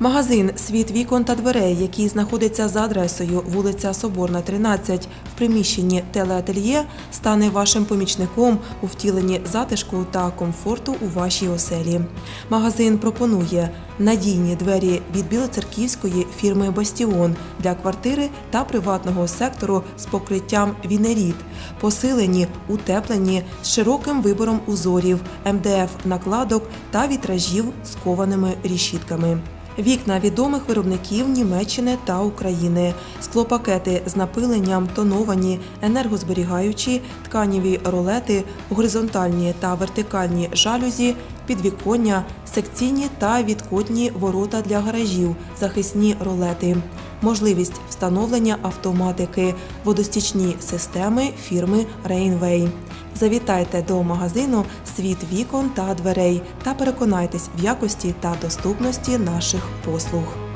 Магазин Світ вікон та дверей, який знаходиться за адресою вулиця Соборна, 13, в приміщенні телеательє, стане вашим помічником у втіленні затишку та комфорту у вашій оселі. Магазин пропонує надійні двері від білоцерківської фірми Бастіон для квартири та приватного сектору з покриттям Вінеріт, посилені, утеплені з широким вибором узорів, МДФ накладок та вітражів з кованими рішітками. Вікна відомих виробників Німеччини та України, склопакети з напиленням, тоновані, енергозберігаючі, тканіві ролети, горизонтальні та вертикальні жалюзі, підвіконня, секційні та відкотні ворота для гаражів, захисні ролети, можливість встановлення автоматики, водостічні системи фірми Rainway. Завітайте до магазину Світ вікон та дверей та переконайтесь в якості та доступності наших послуг.